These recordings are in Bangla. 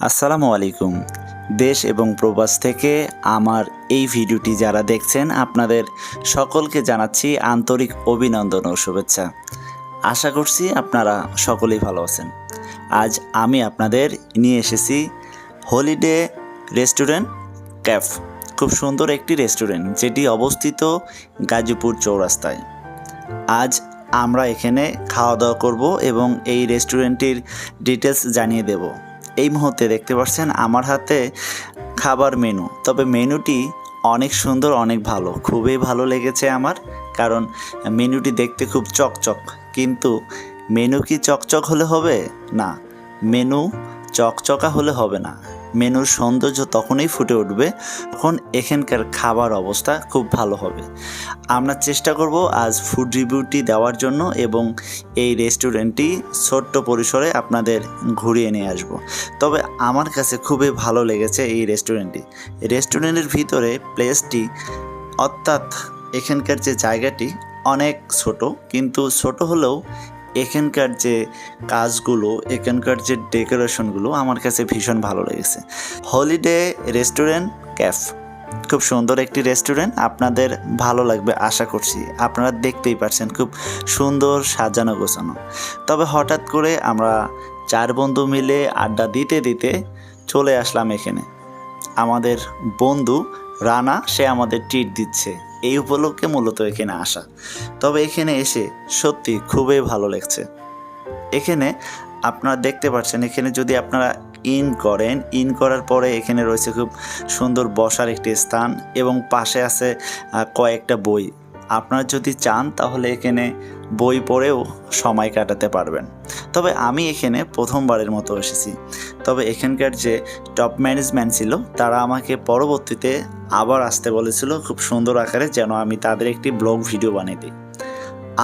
আসসালামু আলাইকুম। দেশ এবং প্রবাস থেকে আমার এই ভিডিওটি যারা দেখছেন, আপনাদের সকলকে জানাচ্ছি আন্তরিক অভিনন্দন ও শুভেচ্ছা। আশা করছি আপনারা সকলেই ভালো আছেন। আজ আমি আপনাদের নিয়ে এসেছি হলিডে রেস্টুরেন্ট, ক্যাফ। খুব সুন্দর একটি রেস্টুরেন্ট, যেটি অবস্থিত গাজীপুর চৌরাস্তায়। আজ আমরা এখানে খাওয়া দাওয়া করব এবং এই রেস্টুরেন্টটির ডিটেলস জানিয়ে দেব। এই মুহূর্তে দেখতে পাচ্ছেন আমার হাতে খাবার মেনু তবে মেনুটি অনেক সুন্দর, অনেক ভালো। খুবই ভালো লেগেছে আমার, কারণ মেনুটি দেখতে খুব চকচক। কিন্তু মেনু কি চকচক হলে হবে? না মেনু চকচকা হলে হবে না। মেনুর সৌন্দর্য তখনই ফুটে উঠবে তখন এখানকার খাবার অবস্থা খুব ভালো হবে। আমরা চেষ্টা করব আজ ফুড রিভিউটি দেওয়ার জন্য এবং এই রেস্টুরেন্টটি ছোট্ট পরিসরে আপনাদের ঘুরিয়ে নিয়ে আসব। তবে আমার কাছে খুবই ভালো লেগেছে এই রেস্টুরেন্টটি রেস্টুরেন্টের ভিতরে প্লেসটি অর্থাৎ এখানকার যে জায়গাটি অনেক ছোট, কিন্তু ছোট হলেও এখানকার যে কাজগুলো, এখানকার যে ডেকোরেশনগুলো আমার কাছে ভীষণ ভালো লেগেছে। Holiday restaurant, cafe. খুব সুন্দর একটি রেস্টুরেন্ট, আপনাদের ভালো লাগবে আশা করছি। আপনারা দেখতেই পাচ্ছেন খুব সুন্দর সাজানো গোছানো। তবে হঠাৎ করে আমরা চার বন্ধু মিলে আড্ডা দিতে দিতে চলে আসলাম এখানে। আমাদের বন্ধু রানা, সে আমাদের ট্রিট দিচ্ছে। এই উপলক্ষে মূলত এখানে আসা। তবে এখানে এসে সত্যি খুবই ভালো লাগছে। এখানে আপনারা দেখতে পাচ্ছেন, এখানে যদি আপনারা ইন করেন, ইন করার পরে এখানে রয়েছে খুব সুন্দর বসার একটি স্থান এবং পাশে আছে কয়েকটা বই। আপনারা যদি চান তাহলে এখানে বই পড়েও সময় কাটাতে পারবেন। তবে আমি এখানে প্রথমবারের মতো এসেছি। তবে এখানকার যে টপ ম্যানেজমেন্ট ছিল, তারা আমাকে পরবর্তীতে আবার আসতে বলেছিল খুব সুন্দর আকারে যেন আমি তাদের একটি ব্লগ ভিডিও বানিয়ে দিই।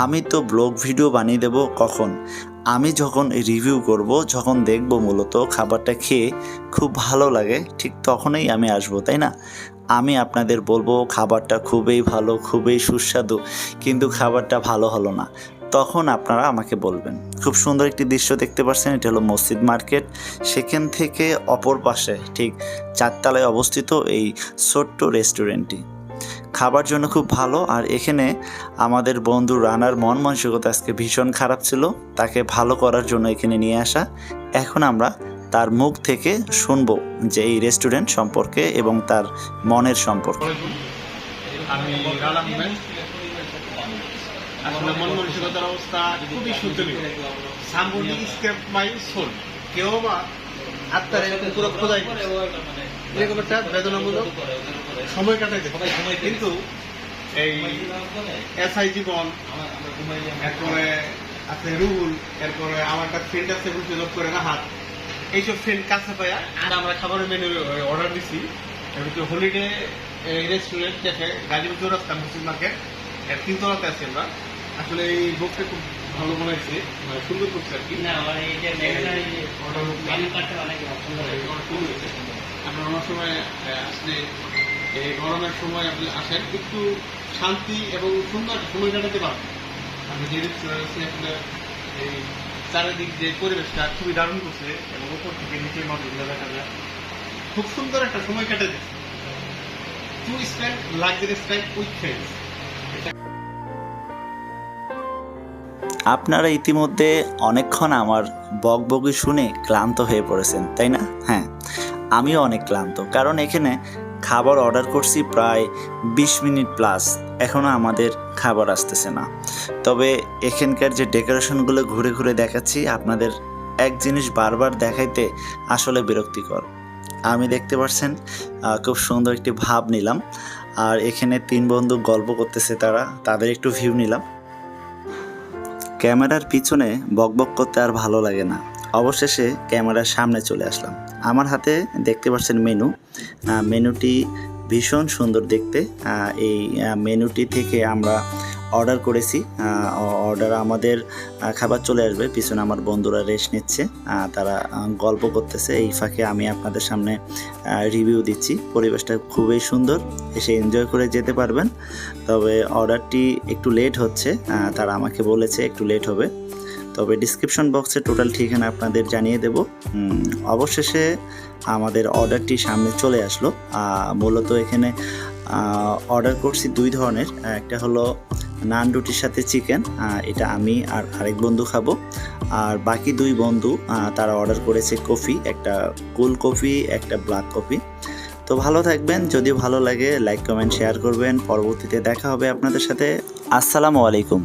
আমি তো ব্লগ ভিডিও বানিয়ে দেব কখন? আমি যখন রিভিউ করব, যখন দেখব মূলত খাবারটা খেয়ে খুব ভালো লাগে, ঠিক তখনই আমি আসব, তাই না? আমি আপনাদের বলব, খাবারটা খুবই ভালো, খুবই সুস্বাদু, কিন্তু খাবারটা ভালো হলো না। তখন আপনারা আমাকে বলবেন। খুব সুন্দর একটি দৃশ্য দেখতে পাচ্ছেন এটা হলো মসজিদ মার্কেট। সেখান থেকে অপর পাশে, ঠিক চারতলায় অবস্থিত এই ছোট্ট রেস্টুরেন্টটি খাবার জন্য খুব ভালো। আর এখানে আমাদের বন্ধু রানার মন মানসিকতা আজকে ভীষণ খারাপ ছিল। তাকে ভালো করার জন্য এখানে নিয়ে আসা। এখন আমরা তার মুখ থেকে শুনব যে এই রেস্টুরেন্ট সম্পর্কে এবং তার মনের সম্পর্কে। আমি অবস্থা খুবই। এরকম একটা বেদনামূলক সময় কাটাইতে কিন্তু এই এসআই জীবন এরপরে আছে রুহুল এরপরে আমার একটা ফ্রেন্ড আছে যোগ করে না হাত এইসব ফ্রেন্ড কাছে পাইয়া আর আমরা খাবারের মেনু অর্ডার দিছি। এর ভিতরে holiday restaurant cafe Gazipur Chowrasta Muslim market এর তিনতলাতে আছি আমরা। আসলে এই বুকটা খুব ভালো বানাইছে মানে সুন্দর করছে আর কি। না আমার এই যে মেনুটা অর্ডার মেনু কার্ডটা অনেক সুন্দর হয়েছে। আপনার অনেক সময় আসলে এই গরমের সময় আপনি আসেন, একটু শান্তি এবং সুন্দর সময় কাটাতে পারবেন। আপনি যে রেস্টুরেন্টে আসলে এই চারিদিক যে পরিবেশটা খুবই দারুণ করছে এবং উপর থেকে নিচের মানুষগুলো দেখা যায়, খুব সুন্দর একটা সময় কেটে দিচ্ছে to spend luxurious time with friends আপনারা ইতিমধ্যে অনেকক্ষণ আমার বকবকি শুনে ক্লান্ত হয়ে পড়েছেন, তাই না? হ্যাঁ। আমিও অনেক ক্লান্ত। কারণ এখানে খাবার অর্ডার করছি প্রায় বিশ মিনিট প্লাস এখনও আমাদের খাবার আসতেছে না। তবে এখানকার যে ডেকোরেশনগুলো ঘুরে ঘুরে দেখাচ্ছি, আপনাদের এক জিনিস বারবার দেখাইতে আসলে বিরক্তিকর। আমি দেখতে পাচ্ছেন খুব সুন্দর একটি ভাব নিলাম। আর এখানে তিন বন্ধু গল্প করতেছে তারা, তাদের একটু ভিউ নিলাম। ক্যামেরার পিছনে বকবক করতে আর ভালো লাগে না। অবশেষে ক্যামেরার সামনে চলে আসলাম। আমার হাতে দেখতে পাচ্ছেন মেনু। মেনুটি ভীষণ সুন্দর দেখতে। এই মেনুটি থেকে আমরা অর্ডার করেছি। অর্ডার আমাদের খাবার চলে আসবে। পিছনে আমার বন্ধুরা রেস্ট নিচ্ছে। তারা গল্প করতেছে। এই ফাঁকে আমি আপনাদের সামনে রিভিউ দিচ্ছি। পরিবেশটা খুবই সুন্দর। এসে এনজয় করে যেতে পারবেন। তবে অর্ডারটি একটু লেট হচ্ছে। তারা আমাকে বলেছে একটু লেট হবে। তবে ডিসক্রিপশন বক্সে টোটাল ঠিকানা আপনাদের জানিয়ে দেব। অবশেষে আমাদের অর্ডারটি সামনে চলে আসলো। মূলত এখানে অর্ডার করছি দুই ধরনের। একটা হলো নান রুটির সাথে চিকেন এটা আমি আর আরেক বন্ধু খাব। আর বাকি দুই বন্ধু তারা অর্ডার করেছে কফি একটা কুল কফি একটা ব্ল্যাক কফি তো ভালো থাকবেন, যদি ভালো লাগে লাইক কমেন্ট শেয়ার করবেন। পরবর্তীতে দেখা হবে আপনাদের সাথে। আসসালামু আলাইকুম।